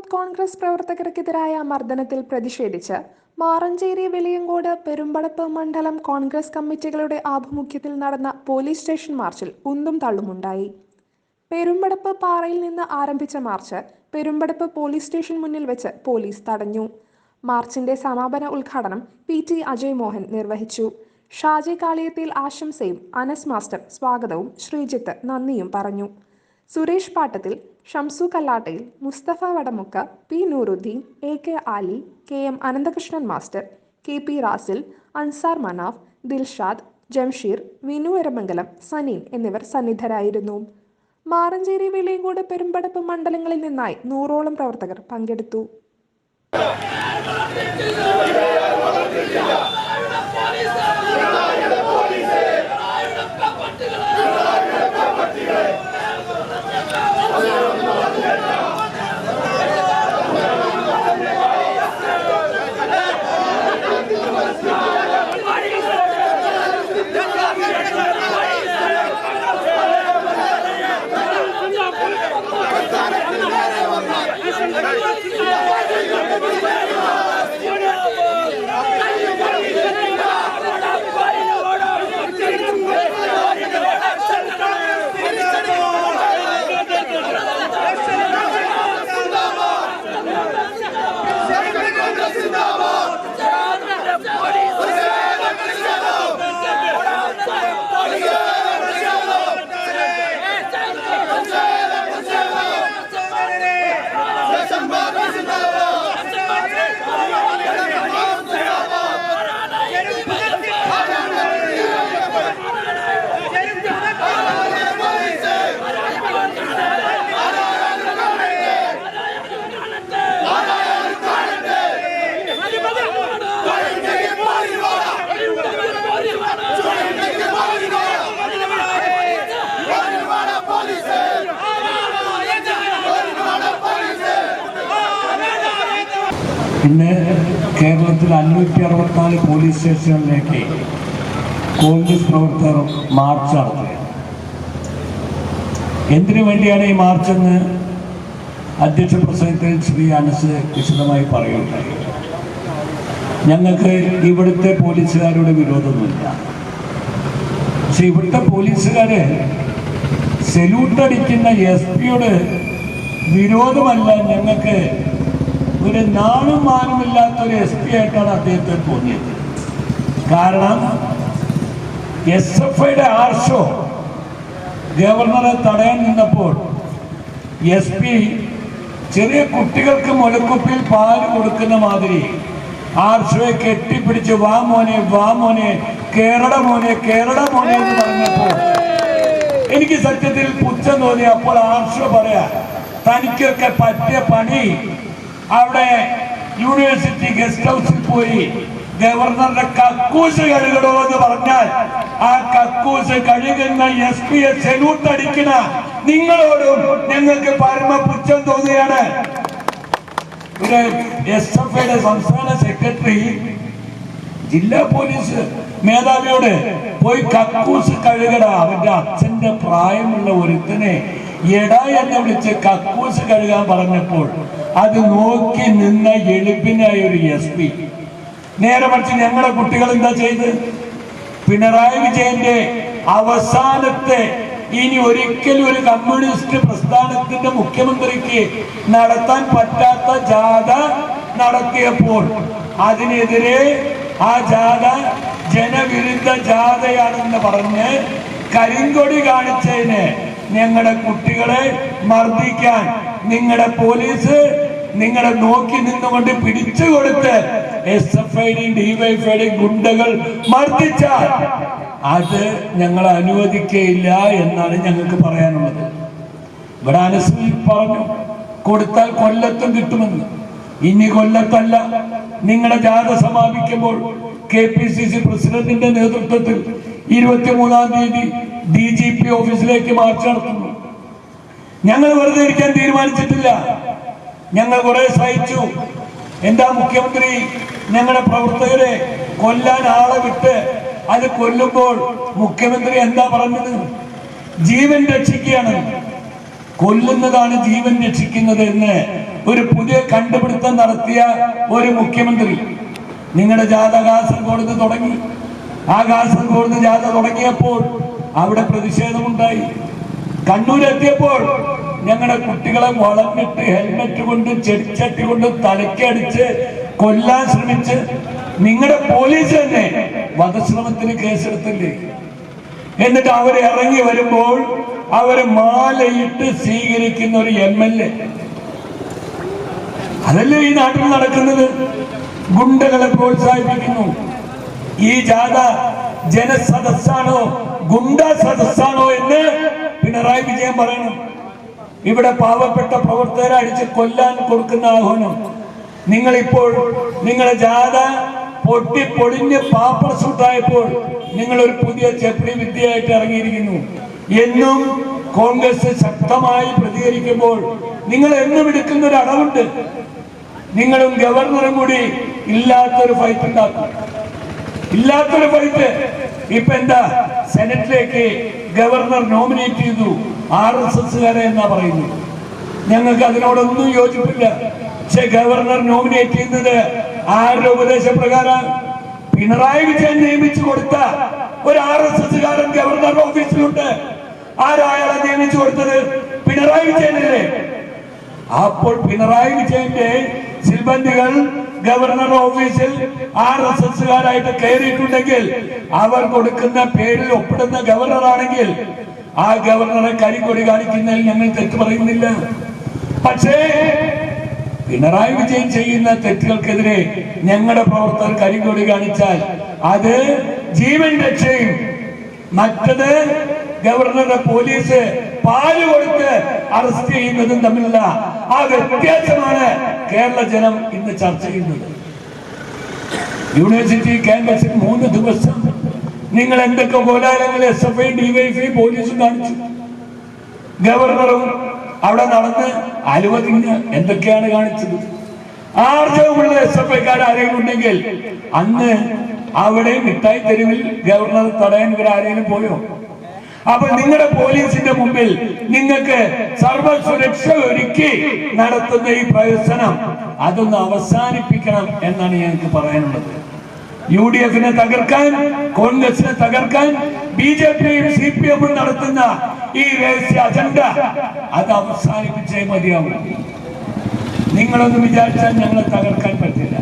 Youth Congress പ്രവർത്തകർക്കെതിരായ മർദ്ദനത്തിൽ പ്രതിഷേധിച്ച് മാറഞ്ചേരി വെളിയങ്കോട് പെരുമ്പടപ്പ് മണ്ഡലം കോൺഗ്രസ് കമ്മിറ്റികളുടെ ആഭിമുഖ്യത്തിൽ നടന്ന പോലീസ് സ്റ്റേഷൻ മാർച്ചിൽ ഉന്തും തള്ളുമുണ്ടായി. പെരുമ്പടപ്പ് പാറയിൽ നിന്ന് ആരംഭിച്ച മാർച്ച് പെരുമ്പടപ്പ് പോലീസ് സ്റ്റേഷൻ മുന്നിൽ വെച്ച് പോലീസ് തടഞ്ഞു. മാർച്ചിന്റെ സമാപന ഉദ്ഘാടനം പി ടി അജയ് മോഹൻ നിർവഹിച്ചു. ഷാജി കാളിയത്തിൽ ആശംസയും അനസ് മാസ്റ്റർ സ്വാഗതവും ശ്രീജിത്ത് നന്ദിയും പറഞ്ഞു. Suresh Pattathil Shamsu Kallattayil Musthafa Vadamukka P Nooruddin A K Ali K M Ananthakrishnan master K P Rasil Ansar Manaf Dilshad Jamsheer Vinu Eramangalam Saneen എന്നിവർ സന്നിധരായിരുന്നു മാറഞ്ചേരി വെളിയങ്കോട് പെരുമ്പടപ്പ് മണ്ഡലങ്ങളിൽ നിന്നായി നൂറോളം പ്രവർത്തകർ പങ്കെടുത്തു ഇന്ന് കേരളത്തിൽ അഞ്ഞൂറ്റി അറുപത്തിനാല് പോലീസ് സ്റ്റേഷനുകളിലേക്ക് കോൺഗ്രസ് പ്രവർത്തകർ മാർച്ച് നടത്തുകയാണ്. എന്തിനു വേണ്ടിയാണ് ഈ മാർച്ചെന്ന് അധ്യക്ഷ പ്രസംഗത്തിൽ ശ്രീ അനസ് വിശദമായി പറയുകയുണ്ടായി. ഞങ്ങൾക്ക് ഇവിടുത്തെ പോലീസുകാരുടെ വിരോധമൊന്നുമില്ല. പക്ഷെ ഇവിടുത്തെ പോലീസുകാര് സെല്യൂട്ട് അടിക്കുന്ന എസ് പിയോട് വിരോധമല്ല ഞങ്ങൾക്ക് ഒരു നാണും മാനുമില്ലാത്ത ഒരു എസ് പി ആയിട്ടാണ് അദ്ദേഹത്തെ തോന്നിയത്. കാരണം എസ് എഫ് ഐയുടെ ആർഷോ ഗവർണറെ തടയാൻ നിന്നപ്പോൾ എസ് പി ചെറിയ കുട്ടികൾക്ക് മുലക്കുപ്പിൽ പാൽ കൊടുക്കുന്ന മാതിരി ആർഷോയെ കെട്ടിപ്പിടിച്ച് വാ മോനെ വാ മോനെ കേരള മോനെ കേരള മോനെ എന്ന് പറഞ്ഞപ്പോൾ എനിക്ക് സത്യത്തിൽ പുച്ഛം തോന്നി. അപ്പോൾ ആർഷോ പറയാ തനിക്കൊക്കെ പറ്റിയ പണി അവിടെ യൂണിവേഴ്സിറ്റി ഗസ്റ്റ് ഹൗസിൽ പോയി ഗവർണറുടെ കക്കൂസ് കഴുകണോ എന്ന് പറഞ്ഞാൽ ആ കക്കൂസ് കഴുകുന്ന എസ് പിയെ സെലൂട്ട് അടിക്കണ നിങ്ങളോടും ഞങ്ങൾക്ക് പരമ പുച്ഛം തോന്നുകയാണ്. ഇവിടെ എസ് എഫ് ഐയുടെ സംസ്ഥാന സെക്രട്ടറി ജില്ലാ പോലീസ് മേധാവിയോട് പോയി കക്കൂസ് കഴുകട. അവന്റെ അച്ഛന്റെ പ്രായമുള്ള ഒരുത്തനെ എടാ എന്ന് വിളിച്ച് കക്കൂസ് കഴുകാൻ പറഞ്ഞപ്പോൾ അത് നോക്കി നിന്ന എളുപ്പിനായ ഒരു എസ് പി നേരെ മറിച്ച് ഞങ്ങളുടെ കുട്ടികൾ എന്താ ചെയ്ത്? പിണറായി വിജയന്റെ അവസാനത്തെ ഇനി ഒരിക്കലും ഒരു കമ്മ്യൂണിസ്റ്റ് പ്രസ്ഥാനത്തിന്റെ മുഖ്യമന്ത്രിക്ക് നടത്താൻ പറ്റാത്ത ജാഥ നടത്തിയപ്പോൾ അതിനെതിരെ ആ ജാഥ ജനവിരുദ്ധ ജാഥയാണെന്ന് പറഞ്ഞ് കരിങ്കൊടി കാണിച്ചതിന് ഞങ്ങളുടെ കുട്ടികളെ മർദ്ദിക്കാൻ നിങ്ങളുടെ പോലീസ് നിങ്ങളെ നോക്കി നിന്നുകൊണ്ട് പിടിച്ചു കൊടുത്ത് എസ് എഫ് ഐയുടെയും ഡിവൈഫൈയുടെയും ഗുണ്ടകൾ മർദ്ദിച്ചാൽ അത് ഞങ്ങൾ അനുവദിക്കയില്ല എന്നാണ് ഞങ്ങൾക്ക് പറയാനുള്ളത്. ഇവിടെ അനസിൽ പറഞ്ഞു കൊടുത്താൽ കൊല്ലത്തും കിട്ടുമെന്ന്. ഇനി കൊല്ലത്തല്ല. നിങ്ങളുടെ ജാഥ സമാപിക്കുമ്പോൾ കെ പി സി സി പ്രസിഡന്റിന്റെ നേതൃത്വത്തിൽ ഇരുപത്തിമൂന്നാം തീയതി ഡി ജി പി ഓഫീസിലേക്ക് മാർച്ച് നടത്തുന്നു. ഞങ്ങൾ വെറുതെ ഇരിക്കാൻ തീരുമാനിച്ചിട്ടില്ല. ഞങ്ങൾ കുറെ സഹിച്ചു. എന്താ മുഖ്യമന്ത്രി? ഞങ്ങളുടെ പ്രവർത്തകരെ കൊല്ലാൻ ആളെ വിട്ട് അത് കൊല്ലുമ്പോൾ മുഖ്യമന്ത്രി എന്താ പറഞ്ഞത്? ജീവൻ രക്ഷിക്കുകയാണ്. കൊല്ലുന്നതാണ് ജീവൻ രക്ഷിക്കുന്നത് എന്ന് ഒരു പുതിയ കണ്ടുപിടുത്തം നടത്തിയ ഒരു മുഖ്യമന്ത്രി. നിങ്ങളുടെ ജാഥ കാസർഗോഡ് തുടങ്ങി. ആ കാസർഗോഡ് ജാഥ തുടങ്ങിയപ്പോൾ അവിടെ പ്രതിഷേധമുണ്ടായി. കണ്ണൂരെത്തിയപ്പോൾ ഞങ്ങളുടെ കുട്ടികളെ വളർന്നിട്ട് ഹെൽമെറ്റ് കൊണ്ട് ചെടിച്ചട്ടി കൊണ്ട് തലക്കടിച്ച് കൊല്ലാൻ ശ്രമിച്ച് നിങ്ങളുടെ പോലീസ് തന്നെ വധശ്രമത്തിന് കേസെടുത്തില്ലേ? എന്നിട്ട് അവർ ഇറങ്ങി വരുമ്പോൾ അവരെ മാലയിട്ട് സ്വീകരിക്കുന്ന ഒരു എം എൽ എ അതല്ലേ ഈ നാട്ടിൽ നടക്കുന്നത്? ഗുണ്ടകളെ പ്രോത്സാഹിപ്പിക്കുന്നു. ഈ ജാഥ ജനസദസ്സാണോ ഗുണ്ട സദസ്സാണോ എന്ന് പിണറായി വിജയൻ പറയണം. ഇവിടെ പാവപ്പെട്ട പ്രവർത്തകരെ അടിച്ച് കൊല്ലാൻ കൊടുക്കുന്ന ആഹ്വാനം. നിങ്ങളിപ്പോൾ നിങ്ങളെ ജാഥ പൊട്ടി പൊളിഞ്ഞ് പാപ്പർ സൂട്ടായപ്പോൾ നിങ്ങൾ ഒരു പുതിയ ചെപ്പടി വിദ്യയായിട്ട് ഇറങ്ങിയിരിക്കുന്നു. എന്നും കോൺഗ്രസ് ശക്തമായി പ്രതികരിക്കുമ്പോൾ നിങ്ങൾ എന്നും എടുക്കുന്ന ഒരു അടവുണ്ട് നിങ്ങളും ഗവർണറും കൂടി ഇല്ലാത്തൊരു ഫൈറ്റ് ഉണ്ടാക്കും. ഇല്ലാത്തൊരു ഫൈറ്റ് ഇപ്പൊ എന്താ? സെനറ്റിലേക്ക് ഗവർണർ നോമിനേറ്റ് ചെയ്തു. ആർ എസ് എസ്സുകാരെ എന്നാ പറയുന്നത്? ഞങ്ങൾക്ക് അതിനോടൊന്നും യോജിപ്പില്ല. പക്ഷെ ഗവർണർ നോമിനേറ്റ് ചെയ്യുന്നത് ആരുടെ ഉപദേശപ്രകാരം? പിണറായി വിജയൻ നിയമിച്ചു കൊടുത്ത ഒരു ആർ എസ് എസ്സുകാരൻ ഗവർണറുടെ ഓഫീസിലുണ്ട്. ആരായാളെ നിയമിച്ചു കൊടുത്തത്? പിണറായി വിജയനല്ലേ? അപ്പോൾ പിണറായി വിജയന്റെ സിൽബന്ധികൾ ഗവർണർ ഓഫീസിൽ ആർ എസ് എസ്സുകാരായിട്ട് കയറിയിട്ടുണ്ടെങ്കിൽ അവർ കൊടുക്കുന്ന പേരിൽ ഒപ്പിടുന്ന ഗവർണർ ആണെങ്കിൽ ആ ഗവർണറെ കരിക്കൊടി കാണിക്കുന്നതിൽ ഞങ്ങൾ തെറ്റ് പറയുന്നില്ല. പക്ഷേ പിണറായി വിജയൻ ചെയ്യുന്ന തെറ്റുകൾക്കെതിരെ ഞങ്ങളുടെ പ്രവർത്തകർ കരിക്കൊടി കാണിച്ചാൽ അത് ജീവൻ രക്ഷയും. മറ്റത് ഗവർണറുടെ പോലീസ് പാൽ കൊടുത്ത് അറസ്റ്റ് ചെയ്യുന്നതും തമ്മിലുള്ള ആ വ്യത്യാസമാണ് കേരള ജനം ഇന്ന് ചർച്ച ചെയ്യുന്നത്. യൂണിവേഴ്സിറ്റി ക്യാമ്പസിൽ മൂന്ന് ദിവസം നിങ്ങൾ എന്തൊക്കെ കോലാലങ്ങൾ എസ് എഫ് ഐ ഡിവൈഎഫ്ഐ പോലീസും കാണിച്ചു. ഗവർണറും അവിടെ നടന്ന് അലുവതിന് എന്തൊക്കെയാണ് കാണിച്ചത്? ആർജവമുള്ള എസ് എഫ് ഐക്കാർ ആരെങ്കിലും ഉണ്ടെങ്കിൽ അന്ന് അവിടെ മിഠായി തെരുവിൽ ഗവർണർ തടയാൻ ഇവർ ആരെങ്കിലും പോയോ? അപ്പൊ നിങ്ങളുടെ പോലീസിന്റെ മുമ്പിൽ നിങ്ങൾക്ക് സർവ സുരക്ഷ ഒരുക്കി നടത്തുന്ന ഈ പ്രവർത്തനം അതൊന്ന് അവസാനിപ്പിക്കണം എന്നാണ് ഞങ്ങൾക്ക് പറയാനുള്ളത്. യു ഡി എഫിനെ തകർക്കാൻ കോൺഗ്രസിനെ തകർക്കാൻ ബി ജെ പിയും സി പി എമ്മും നടത്തുന്ന ഈ രഹസ്യ അജണ്ട അത് അവസാനിപ്പിച്ചേ മതിയാവും. നിങ്ങളൊന്നും വിചാരിച്ചാൽ ഞങ്ങളെ തകർക്കാൻ പറ്റില്ല.